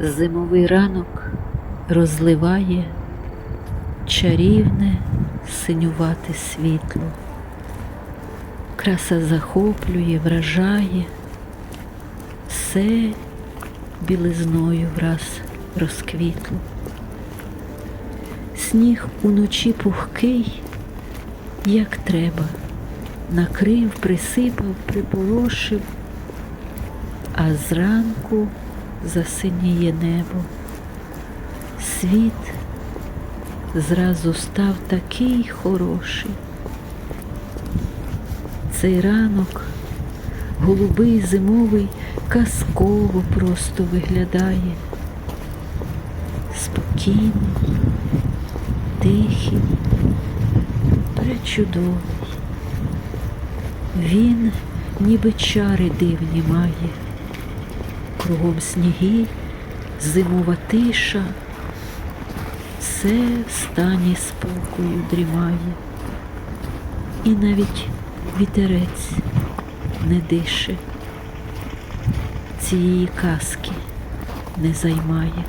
Зимовий ранок розливає чарівне синювате світло. Краса захоплює, вражає, все білизною враз розквітло. Сніг уночі пухкий, як треба, накрив, присипав, приполошив, а зранку засиніє небо. Світ зразу став такий хороший. Цей ранок голубий зимовий казково просто виглядає. Спокійний, тихий, пречудовий. Він ніби чари дивні має. Кругом сніги, зимова тиша, все в стані спокою дрімає. І навіть вітерець не дише, цієї казки не займає.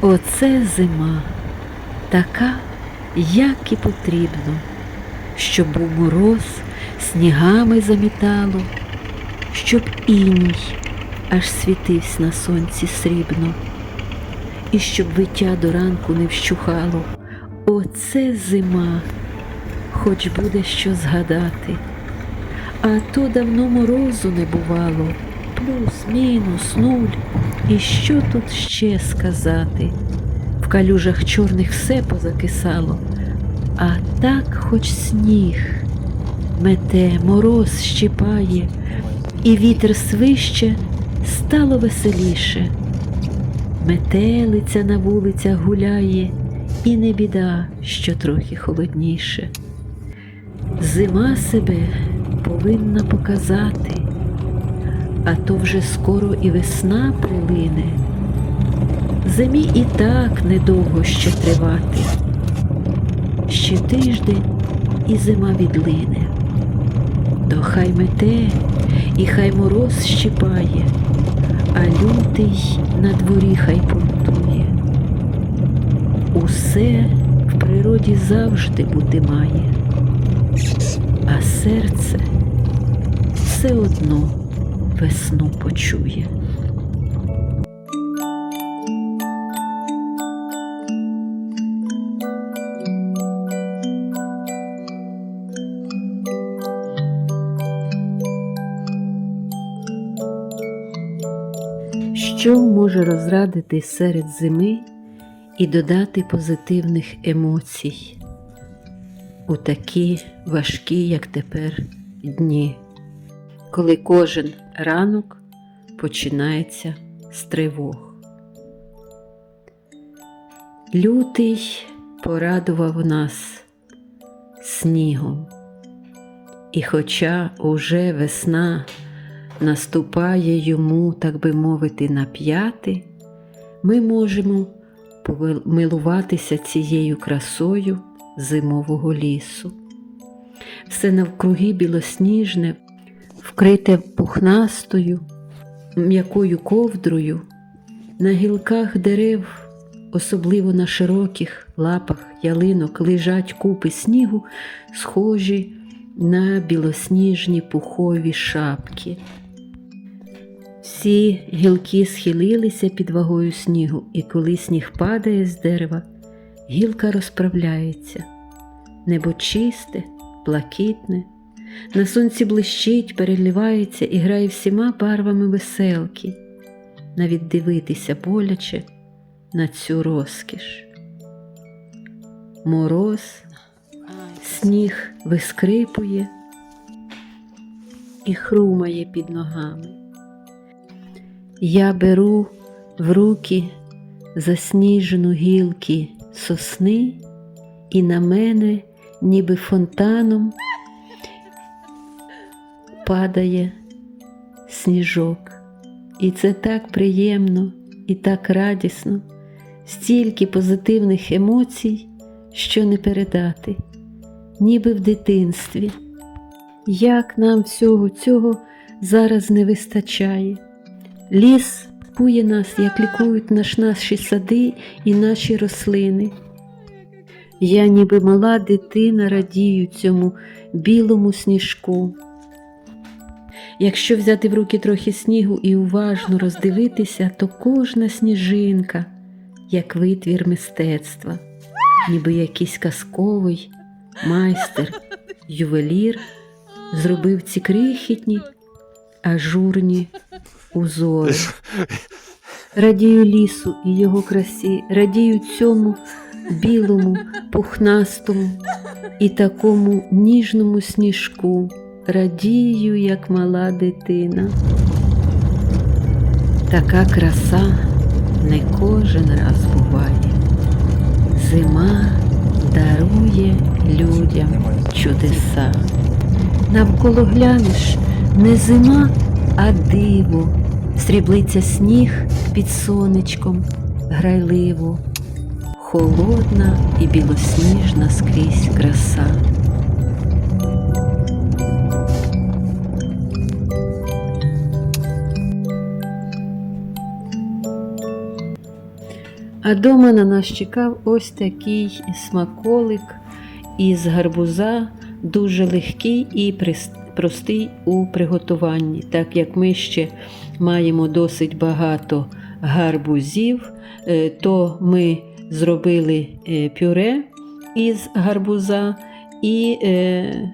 Оце зима, така, як і потрібно, щоб був мороз, снігами замітало, щоб іній аж світився на сонці срібно, і щоб виття до ранку не вщухало. Оце зима, хоч буде що згадати, а то давно морозу не бувало плюс, мінус, нуль. І що тут ще сказати? В калюжах чорних все позакисало, а так хоч сніг мете, мороз щипає, і вітер свище стало веселіше. Метелиця на вулицях гуляє, і не біда, що трохи холодніше. Зима себе повинна показати а то вже скоро і весна прилине. Зимі і так недовго ще тривати. Ще тиждень і зима відлине. То хай мете, і хай мороз щипає, а лютий на дворі хай понтує. Усе в природі завжди бути має, а серце все одно весну почує. Що може розрадити серед зими і додати позитивних емоцій у такі важкі, як тепер, дні? коли кожен ранок починається з тривог. Лютий порадував нас снігом, і хоча уже весна наступає йому, так би мовити, на п'яти, ми можемо помилуватися цією красою зимового лісу. Все навкруги білосніжне вкрите пухнастою, м'якою ковдрою, на гілках дерев, особливо на широких лапах ялинок, лежать купи снігу, схожі на білосніжні пухові шапки. Всі гілки схилилися під вагою снігу, і коли сніг падає з дерева, гілка розправляється. Небо чисте, блакитне. На сонці блищить, переливається і грає всіма барвами веселки, навіть дивитися боляче на цю розкіш. Мороз, сніг вискрипує і хрумає під ногами. Я беру в руки засніжену гілки сосни, і на мене ніби фонтаном падає сніжок. І це так приємно і так радісно, стільки позитивних емоцій, що не передати, ніби в дитинстві. Як нам всього цього зараз не вистачає. Ліс лікує нас, як лікують наш наші сади і наші рослини. Я, ніби мала дитина, радію цьому білому сніжку. Якщо взяти в руки трохи снігу і уважно роздивитися, то кожна сніжинка, як витвір мистецтва, ніби якийсь казковий майстер, ювелір зробив ці крихітні ажурні узори. Радію лісу і його красі, радію цьому білому, пухнастому і такому ніжному сніжку, радію, як мала дитина. Така краса не кожен раз буває. Зима дарує людям чудеса. Навколо глянеш не зима, а диво. Сріблиться сніг під сонечком, грайливо, холодна і білосніжна скрізь краса. А дома на нас чекав ось такий смаколик із гарбуза, дуже легкий і простий у приготуванні, так як ми ще маємо досить багато гарбузів, е, то ми зробили е, пюре із гарбуза і е,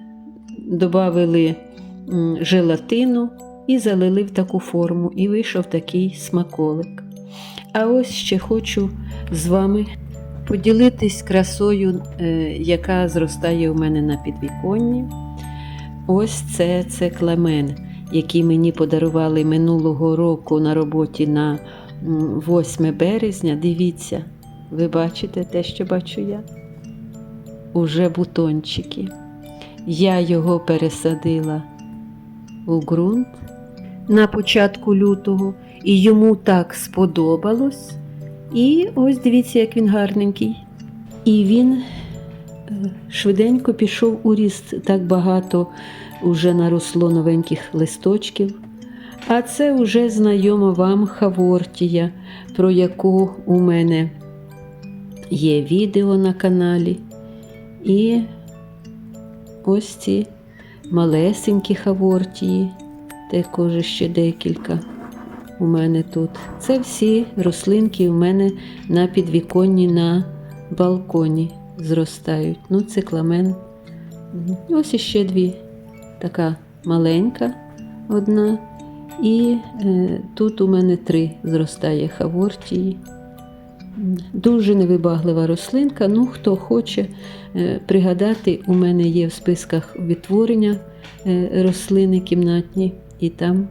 додали желатину і залили в таку форму, і вийшов такий смаколик. А ось ще хочу з вами поділитись красою, е, яка зростає у мене на підвіконні. Ось це цикламен, який мені подарували минулого року на роботі на 8 березня. Дивіться, ви бачите те, що бачу я? Уже бутончики. Я його пересадила у ґрунт на початку лютого, і йому так сподобалось. І ось дивіться, як він гарненький. І він е, швиденько пішов у ріст, так багато вже наросло новеньких листочків. А це вже знайома вам Хавортія, про яку у мене є відео на каналі. І ось ці малесенькі Хавортії, також ще декілька у мене тут. Це всі рослинки у мене на підвіконні на балконі зростають. Ну, цикламен. Ось іще дві. Така маленька одна. І е, тут у мене три зростає хавортії. Дуже невибаглива рослинка. Ну, хто хоче е, пригадати, у мене є в списках відтворення е, рослини кімнатні, і там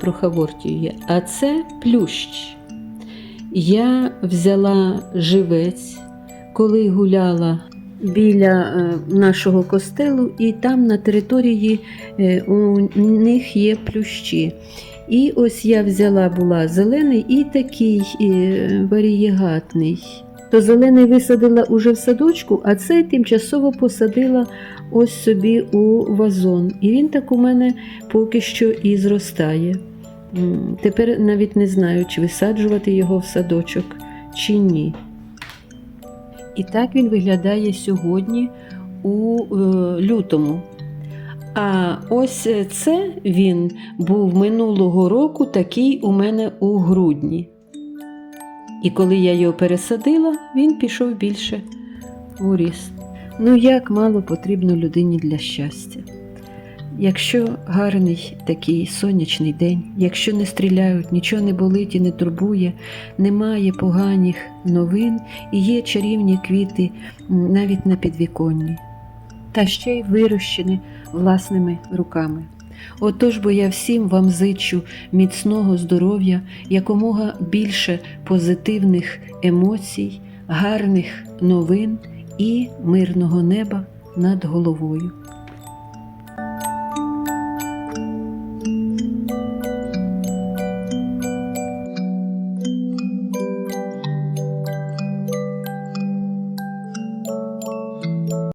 про хавортію є. А це плющ. Я взяла живець, коли гуляла біля е, нашого костелу, і там на території е, у них є плющі. І ось я взяла була зелений і такий е, варієгатний. То зелений висадила уже в садочку, а цей тимчасово посадила ось собі у вазон. І він так у мене поки що і зростає. Тепер навіть не знаю, чи висаджувати його в садочок, чи ні. І так він виглядає сьогодні у е, лютому. А ось це він був минулого року такий у мене у грудні. І коли я його пересадила, він пішов більше у ріст. Ну, як мало потрібно людині для щастя. Якщо гарний такий сонячний день, якщо не стріляють, нічого не болить і не турбує, немає поганих новин і є чарівні квіти навіть на підвіконні, та ще й вирощені власними руками. Отож бо я всім вам зичу міцного здоров'я, якомога більше позитивних емоцій, гарних новин і мирного неба над головою.